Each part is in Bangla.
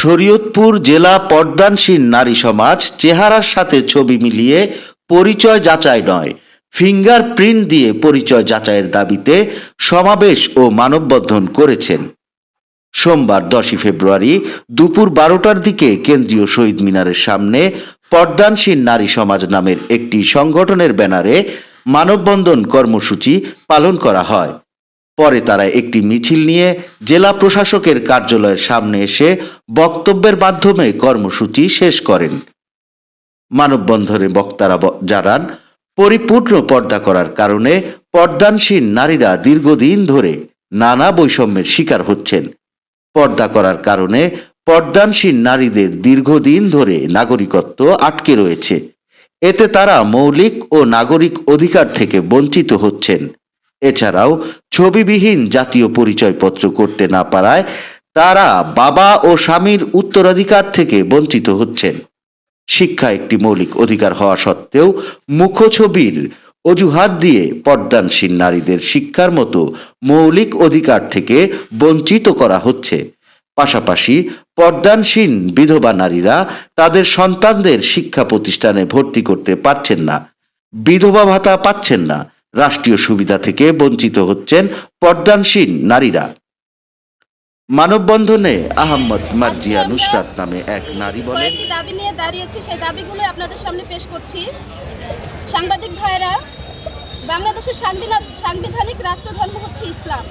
শরীয়তপুর জেলা পর্দানসীন নারী সমাজ চেহারার সাথে ছবি মিলিয়ে পরিচয় যাচাই নয় ফিঙ্গার প্রিন্ট দিয়ে পরিচয় যাচাইয়ের দাবিতে সমাবেশ ও মানববন্ধন করেছেন। সোমবার দশই ফেব্রুয়ারি দুপুর বারোটার দিকে কেন্দ্রীয় শহীদ মিনারের সামনে পর্দানসীন নারী সমাজ নামের একটি সংগঠনের ব্যানারে মানববন্ধন কর্মসূচি পালন করা হয়। পরে তারা একটি মিছিল নিয়ে জেলা প্রশাসকের কার্যালয়ের সামনে এসে বক্তব্যের মাধ্যমে কর্মসূচি শেষ করেন। মানববন্ধনে বক্তারা জানান, পরিপূর্ণ পর্দা করার কারণে পর্দানসীন নারীরা দীর্ঘদিন ধরে নানা বৈষম্যের শিকার হচ্ছেন। পর্দা করার কারণে পর্দানসীন নারীদের দীর্ঘদিন ধরে নাগরিকত্ব আটকে রয়েছে। এতে তারা মৌলিক ও নাগরিক অধিকার থেকে বঞ্চিত হচ্ছেন। এছাড়াও ছবিবিহীন জাতীয় পরিচয়পত্র করতে না পারায় তারা বাবা ও স্বামীর উত্তরাধিকার থেকে বঞ্চিত হচ্ছেন। শিক্ষা একটি মৌলিক অধিকার হওয়া সত্ত্বেও মুখছবির অজুহাত দিয়ে পর্দানসীন নারীদের শিক্ষার মতো মৌলিক অধিকার থেকে বঞ্চিত করা হচ্ছে। পাশাপাশি পর্দানসীন বিধবা নারীরা তাদের সন্তানদের শিক্ষা প্রতিষ্ঠানে ভর্তি করতে পারছেন না, বিধবা ভাতা পাচ্ছেন না রাষ্ট্রীয় সুবিধা থেকে বঞ্চিত হচ্ছেন পর্দানসীন নারীরা। মানববন্ধনে আহমদ মার্জিয়া নুসরাত নামে এক নারী বলেন দাবি নিয়ে দাঁড়িয়েছি সেই দাবিগুলো আপনাদের সামনে পেশ করছি। সাংবাদিক ভাইরা বাংলাদেশের সাংবিধান সাংবিধানিক রাষ্ট্রধর্ম হচ্ছে ইসলাম।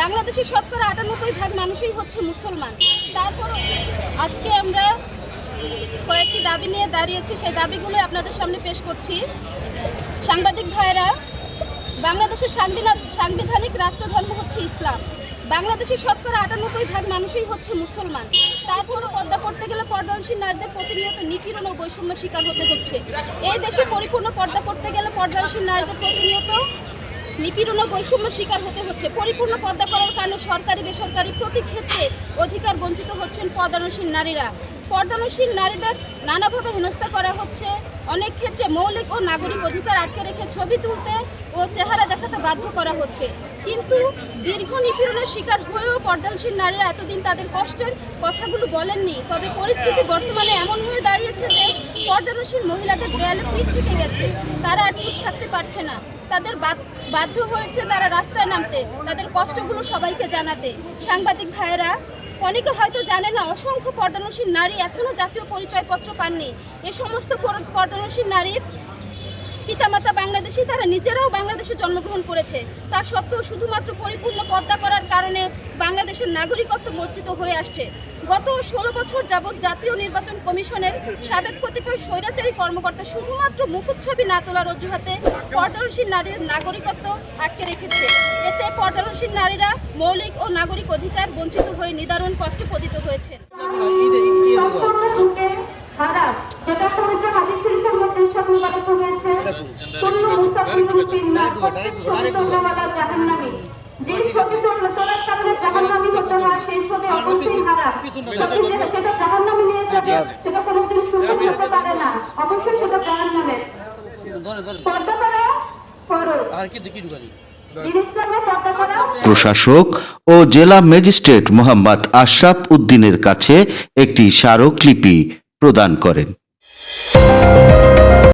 বাংলাদেশের শতকরা আটানব্বই ভাগ মানুষই হচ্ছে মুসলমান। তারপর আজকে আমরা কয়েকটি দাবি নিয়ে দাঁড়িয়েছি সেই দাবিগুলো আপনাদের সামনে পেশ করছি। সাংবাদিক ভাইরা বাংলাদেশের সাংবিধান সাংবিধানিক রাষ্ট্রধর্ম হচ্ছে ইসলাম। বাংলাদেশের শতকরা আটানব্বই ভাগ মানুষই হচ্ছে মুসলমান। তারপরও পর্দা করতে গেলে পর্দানসীন নারীদের প্রতিনিয়ত নিপীড়ন ও বৈষম্য শিকার হতে হচ্ছে। এই দেশে পরিপূর্ণ পর্দা করতে গেলে পর্দানসীন নারীদের প্রতিনিয়ত নিপীড়ন ও বৈষম্য শিকার হতে হচ্ছে। পরিপূর্ণ পর্দা করার কারণে সরকারি, বেসরকারি প্রতি ক্ষেত্রে অধিকার বঞ্চিত হচ্ছেন পর্দানসীন নারীরা। পর্দানসীন নারীদের নানাভাবে হেনস্থা করা হচ্ছে। অনেক ক্ষেত্রে মৌলিক ও নাগরিক অধিকার আটকে রেখে ছবি তুলতে ও চেহারা দেখাতে বাধ্য করা হচ্ছে। কিন্তু দীর্ঘ নিপীড়নের শিকার হয়েও পর্দানসীন নারীরা এতদিন তাদের কষ্টের কথাগুলো বলেননি। তবে পরিস্থিতি বর্তমানে এমন হয়ে দাঁড়িয়েছে যে পর্দানসীন মহিলাদের দেয়ালে পিঠ থেকে গেছে। তারা আর ঠিক থাকতে পারছে না। তাদের বাধ্য হয়েছে তারা রাস্তায় নামতে। তাদের কষ্টগুলো সবাইকে জানাতে। সাংবাদিক ভাইয়েরা, অনেকে হয়তো জানে না, অসংখ্য পর্দানসীন নারী এখনও জাতীয় পরিচয়পত্র পাননি। এ সমস্ত পর- পর্দানসীন নারীর পিতামাতা বাংলাদেশি তারা নিজেরাও বাংলাদেশে জন্মগ্রহণ করেছে। তা সত্ত্বেও শুধুমাত্র পরিপূর্ণ পর্দা করার কারণে বাংলাদেশের নাগরিকত্ব বঞ্চিত হয়ে আসছে। গত ষোলো বছর যাবৎ জাতীয় নির্বাচন কমিশনের সাবেক কতিপয় স্বৈরাচারী কর্মকর্তা শুধুমাত্র মুখচ্ছবি না তোলার অজুহাতে পর্দানসীন নারীর নাগরিকত্ব আটকে রেখেছে। এতে পর্দানসীন নারীরা মৌলিক ও নাগরিক অধিকার বঞ্চিত হয়ে নিদারুণ কষ্টে পতিত হয়েছে ফিন্নার প্রত্যেক ছবি তোলাওয়ালা জাহান্নামী যে ছবি তোলা তোলার কারণে জাহান্নামী হতে হয় সেই ছবি অবশ্যই হারাম ছবি যেটা জাহান্নামী নিয়ে যাবে সেটা কোনোদিন সুন্দর হতে পারে না অবশ্যই সেটা জাহান্নামের পর্দা করা ফরজ ইসলামে পর্দা করা প্রশাসক ও জেলা ম্যাজিস্ট্রেট মোহাম্মদ আশরাফ উদ্দিনের কাছে একটি স্মারকলিপি প্রদান করেন